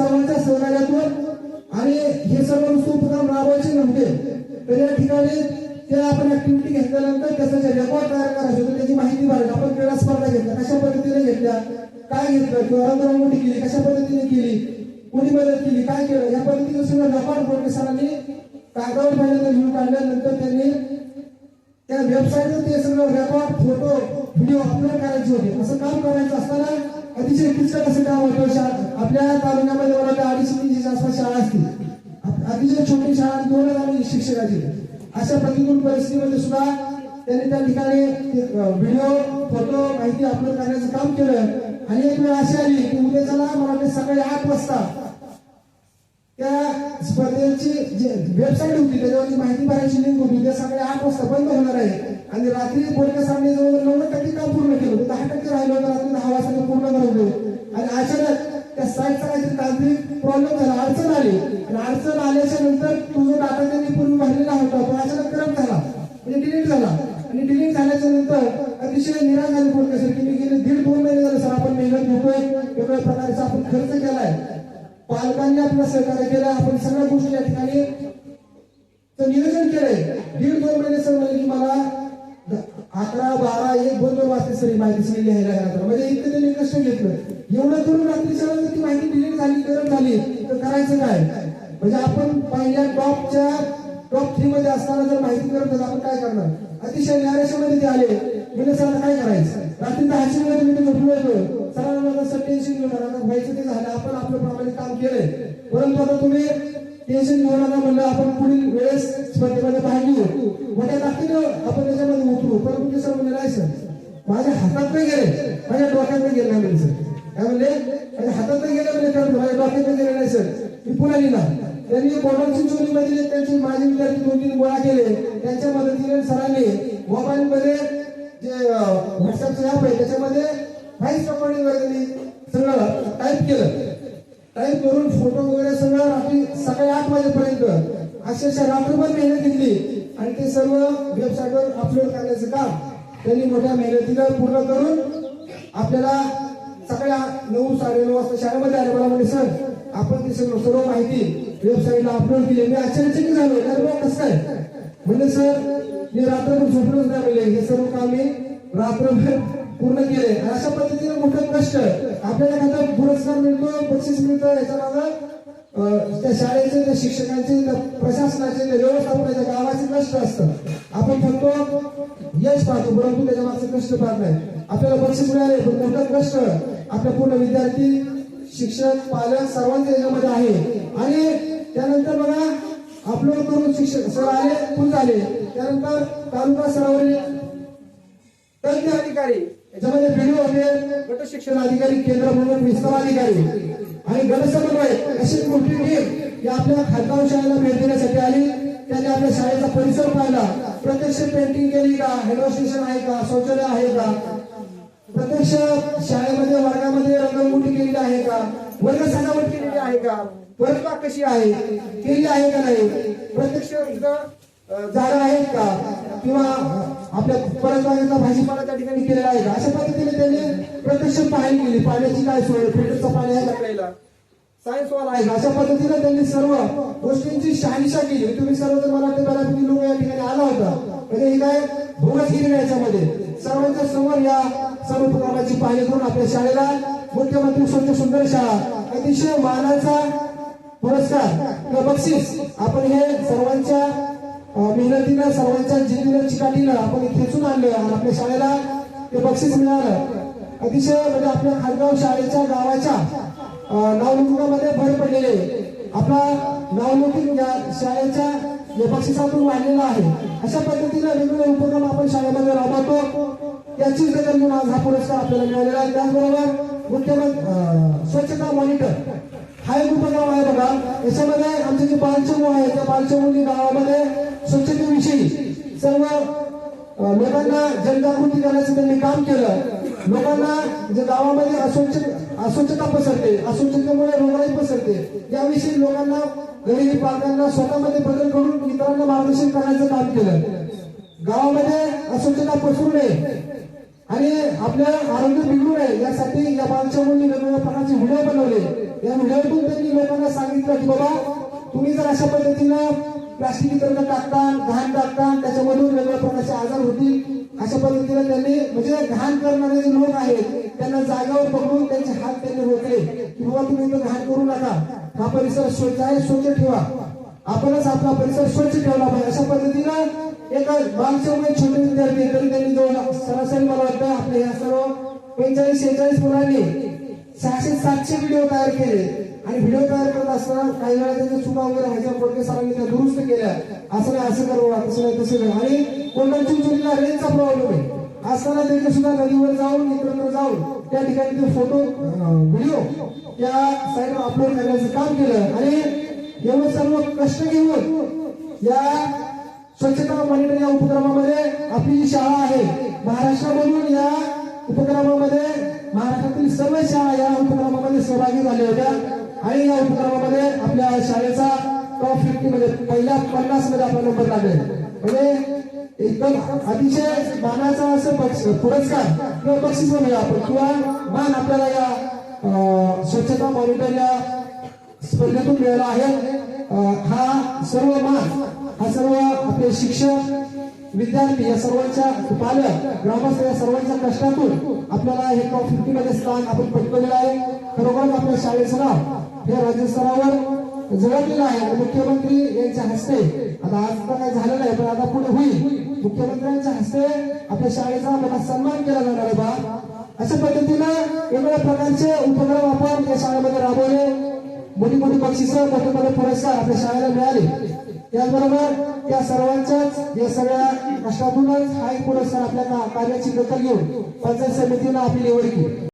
सर्वांच्या सहकार्यातून आणि हे सर्व नुसतं उपक्रम राबवायचे नव्हते. तर या ठिकाणी ते आपण ऍक्टिव्हिटी घेतल्यानंतर त्याचा जे रेकॉर्ड तयार करायचं. होतं त्याची माहिती भरायची आपण क्रीडा स्पर्धा घेतल्या. कशा पद्धतीने घेतल्या? काय घेतलं? किंवा रंगरंगोटी केली. कशा पद्धतीने केली? कोणी मदत केली? काय केलं? या पद्धतीने सगळं रेकॉर्ड प्रोफेसरांनी कागदावर पहिल्यांदा लिहून काढल्यानंतर त्यांनी त्या वेबसाईटवर ते सगळं रेकॉर्ड फोटो व्हिडिओ अपलोड करायचे होते. असं काम करायचं असताना अतिशय किचकट असं काम होतं. आपल्या तालुक्यामध्ये मला अडीचशे तीनशे आसपास शाळा असतील. अतिशय छोटी शाळा आणि हजार शिक्षकाची. अशा प्रतिकूल परिस्थितीमध्ये सुद्धा त्यांनी त्या ठिकाणी व्हिडिओ फोटो माहिती अपलोड करण्याचं काम केलं. आणि एक वेळ अशी आली की उद्या चला मला सकाळी आठ वाजता त्या स्पर्धेची जे वेबसाईट होती त्याच्यावरची माहिती भरायची लिंक होती. त्या सकाळी आठ वाजता बंद होणार आहे. आणि रात्री बोलक्या सामने जवळ नव्वद टक्के काम पूर्ण केलं होतं. दहा टक्के राहिलं होतं. रात्री दहा वाजता पूर्ण करत आणि अचानक त्या साईटचा काहीतरी तांत्रिक प्रॉब्लेम झाला. अडचण आली. आणि अडचण आल्याच्यानंतर तो जो डाटा त्यांनी पूर्वी भरलेला होता तो अचानक करत झाला. म्हणजे डिलीट झाला. आणि डिलीट झाल्याच्यानंतर अतिशय निराश झाली बोलके सर की मी गेले दीड दोन महिने झाले सर आपण मेहनत घेतोय. वेगवेगळ्या प्रकारचा आपण खर्च केलाय. पालकांनी आपलं सहकार्य केलं. आपण सगळ्या गोष्टी या ठिकाणी तर नियोजन केलंय. दीड दोन महिने सर म्हणजे की मला अकरा बारा एक दोन दोन वाजता सर माहिती सगळी लिहायला घरात म्हणजे इतकं त्यांनी कष्ट घेतलं. एवढं करून रात्री सगळं ती माहिती डिलीट झाली गरम झाली. तर करायचं काय? म्हणजे आपण पहिल्या टॉपच्या टॉप थ्री मध्ये असताना जर माहिती करत आपण काय करणार? अतिशय निराशेमध्ये ते आले. म्हणजे सर काय करायचं? रात्री दहाची मध्ये मी झोपलो होतो. सरांना माझं सर टेन्शन घेऊ नका. व्हायचं ते झालं. आपण आपलं प्रामाणिक काम केलंय. परंतु आता तुम्ही टेन्शन घेऊ नका म्हणलं आपण पुढील वेळेस स्पर्धेमध्ये भाग घेऊ. मोठ्या ताकदीनं आपण त्याच्यामध्ये उतरू. परंतु ते सर म्हणजे नाही सर माझ्या हातात नाही गेले. माझ्या डोक्यात नाही गेले नाही सर. काय म्हणले? माझ्या हातात नाही गेले म्हणजे करतो माझ्या डोक्यात नाही गेले नाही सर. मी पुन्हा लिहिला. त्यांनी बोर्डाची चोरीमध्ये त्यांचे माझे विद्यार्थी दोन तीन गोळा केले. त्यांच्या मदतीने सरांनी मोबाईल मध्ये जे व्हॉट्सअपचं ऍप आहे त्याच्यामध्ये व्हाईस रेकॉर्डिंग वगैरे सगळं टाईप केलं. टाईप करून फोटो वगैरे सगळं रात्री सकाळी आठ वाजेपर्यंत अक्षरशः रात्रभर मेहनत घेतली आणि ते सर्व वेबसाईटवर अपलोड करण्याचं काम त्यांनी मोठ्या मेहनतीनं पूर्ण करून आपल्याला सकाळी नऊ साडे नऊ वाजता शाळेमध्ये आले. मला म्हणजे सर आपण ती सगळं सर्व माहिती वेबसाईटला अपलोड केली. मी आश्चर्यचकित झालो. कसं काय? म्हणजे सर झोपडून रात्रभर हे सर्व कामे रात्रभर पूर्ण केले. अशा पद्धतीने मोठं कष्ट आपल्याला एखादा पुरस्कार मिळतो बक्षीस मिळतं याच्या मागं त्या शाळेचे त्या शिक्षकांचे त्या प्रशासनाचे त्या व्यवस्थापनाच्या गावाचे कष्ट असतं. आपण फक्त यश पाहतो परंतु त्याच्या मागचं कष्ट पाहत नाही. आपल्याला बक्षीस मिळाले पण मोठं कष्ट आपल्या पूर्ण विद्यार्थी शिक्षक पालक सर्वांच्या याच्यामध्ये आहे. आणि त्यानंतर बघा अपलोड करून शिक्षक सर आले खुश झाले त्यानंतर तालुका स्तरावरील तज्ञ अधिकारी याच्यामध्ये व्हिडिओ होते गट शिक्षण अधिकारी केंद्र म्हणून विस्तार अधिकारी आणि गट समन्वय अशी मोठी टीम या आपल्या खातगाव शाळेला भेट देण्यासाठी आली. त्यांनी आपल्या शाळेचा परिसर पाहिला. प्रत्यक्ष पेंटिंग केली का? हेडो स्टेशन आहे का? शौचालय आहे का? प्रत्यक्ष शाळेमध्ये वर्गामध्ये रंगमुटी केलेली आहे का? वर्ग सजावट केलेली आहे का? वर्गबाग कशी आहे? केली आहे का नाही? प्रत्यक्ष इथं झाडं आहेत का? किंवा आपल्या परसबागेचा भाजीपाला त्या ठिकाणी केलेला आहे का? अशा पद्धतीने त्यांनी प्रत्यक्ष पाहणी केली. पाण्याची काय सोय? फिल्टरचं पाणी आहे का सायन्स वाला आहे अशा पद्धतीने त्यांनी सर्व गोष्टींची शहानिशा केली. तुम्ही सर्व जर मला वाटतं बऱ्यापैकी लोक या ठिकाणी आला होता. म्हणजे हे काय भोगसगिरी नाही याच्यामध्ये. सर्वांच्या समोर या सर्व उपक्रमाची पाहणी करून आपल्या शाळेला मुख्यमंत्री स्वच्छ सुंदर शाळा अतिशय मानाचा पुरस्कार किंवा बक्षीस आपण हे सर्वांच्या मेहनतीनं सर्वांच्या जिद्दीनं चिकाटीनं आपण खेचून आणलं आणि आपल्या शाळेला ते बक्षीस मिळालं. अतिशय म्हणजे आपल्या खालगाव शाळेच्या गावाच्या नावलौकिकामध्ये भर पडलेले आपला नावलौकिक शाळेच्या या बक्षिसातून वाढलेला आहे. अशा पद्धतीने वेगवेगळे उपक्रम आपण शाळेमध्ये राबवतो. याची दखल घेऊन आज हा पुरस्कार आपल्याला मिळालेला आहे. त्याचबरोबर मुख्यमंत्री स्वच्छता मॉनिटर. हा एक उपक्रम आहे बघा. याच्यामध्ये आमचे जे बालचमूह आहे त्या बालचमूनी गावामध्ये स्वच्छतेविषयी सर्व लोकांना जनजागृती करण्याचं त्यांनी काम केलं. लोकांना जे गावामध्ये अस्वच्छ अस्वच्छता पसरते अस्वच्छतेमुळे रोगराई पसरते. याविषयी लोकांना गरीब पालकांना स्वतःमध्ये बदल करून इतरांना मार्गदर्शन करण्याचं काम केलं. गावामध्ये अस्वच्छता पसरू नये. आणि आपलं आरोग्य बिघडू नये. यासाठी या बालच्या मुली वेगवेगळ्या प्रकारचे व्हिडिओ बनवले. या व्हिडिओतून त्यांनी लोकांना सांगितलं की बाबा तुम्ही जर अशा पद्धतीनं प्लास्टिक वितरण टाकता घाण टाकता त्याच्यामधून वेगवेगळ्या प्रकारचे आजार होतील अशा पद्धतीने त्यांनी म्हणजे घाण करणारे जे लोक आहेत त्यांना जागावर पकडून त्यांचे हात त्यांनी रोखले की बाबा तुम्ही इथं घाण करू नका. हा परिसर स्वच्छ आहे स्वच्छ ठेवा. आपणच आपला परिसर स्वच्छ ठेवला पाहिजे. अशा पद्धतीनं एका बालसेवक छोटे विद्यार्थी तरी त्यांनी दोन सरासरी मला वाटतं आपल्या या सर्व पंचेचाळीस शेहेचाळीस मुलांनी सहाशे सातशे व्हिडिओ तयार केले. आणि व्हिडिओ तयार करत असताना काही वेळा त्याच्या चुका वगैरे ह्याच्या पोटके सरांनी त्या दुरुस्त केल्या. असं नाही असं करू तसं नाही तसं नाही आणि कोणाची चुकीला रेंजचा प्रॉब्लेम आहे? असताना त्यांनी सुद्धा नदीवर जाऊन इकडं जाऊन त्या ठिकाणी ते फोटो व्हिडिओ त्या साईडवर अपलोड करण्याचं काम केलं. आणि एवढं सर्व कष्ट घेऊन या स्वच्छता मॉनिटर या उपक्रमामध्ये आपली जी शाळा आहे महाराष्ट्रामधून या उपक्रमामध्ये महाराष्ट्रातील सर्व शाळा या उपक्रमामध्ये सहभागी झाल्या होत्या. आणि या उपक्रमामध्ये आपल्या शाळेचा टॉप फिफ्टी मध्ये पहिल्या पन्नासमध्ये आपला नंबर लागेल. म्हणजे एकदम अतिशय मानाचा असं पुरस्कार किंवा बक्षीस म्हणूया आपण किंवा मान आपल्याला या स्वच्छता मॉनिटर या स्पर्धेतून मिळाला आहे. हा सर्व मान हा सर्व आपले शिक्षक विद्यार्थी या सर्वांच्या पालक ग्रामस्थ या सर्वांच्या कष्टातून आपल्याला हे टॉप फिफ्टी मध्ये स्थान आपण पटकवलेलं आहे. खरोखरच आपल्या शाळेचं नाव हे राज्यस्तरावर जवळलेलं आहे. आणि मुख्यमंत्री यांच्या हस्ते आता आज तर काय झालं नाही पण आता पुढे होईल. मुख्यमंत्र्यांच्या हस्ते आपल्या शाळेचा मोठा सन्मान केला जाणार आहे बा. अशा पद्धतीनं वेगवेगळ्या प्रकारचे उपक्रम आपण या शाळेमध्ये राबवले. मोठी मोठी बक्षिस मोठे मोठे पुरस्कार आपल्या शाळेला मिळाले. त्याचबरोबर या सर्वांच्याच या सगळ्या कष्टातूनच हा एक पुरस्कार आपल्या कार्याची दखल घेऊन पंचायत समितीनं आपली निवड केली.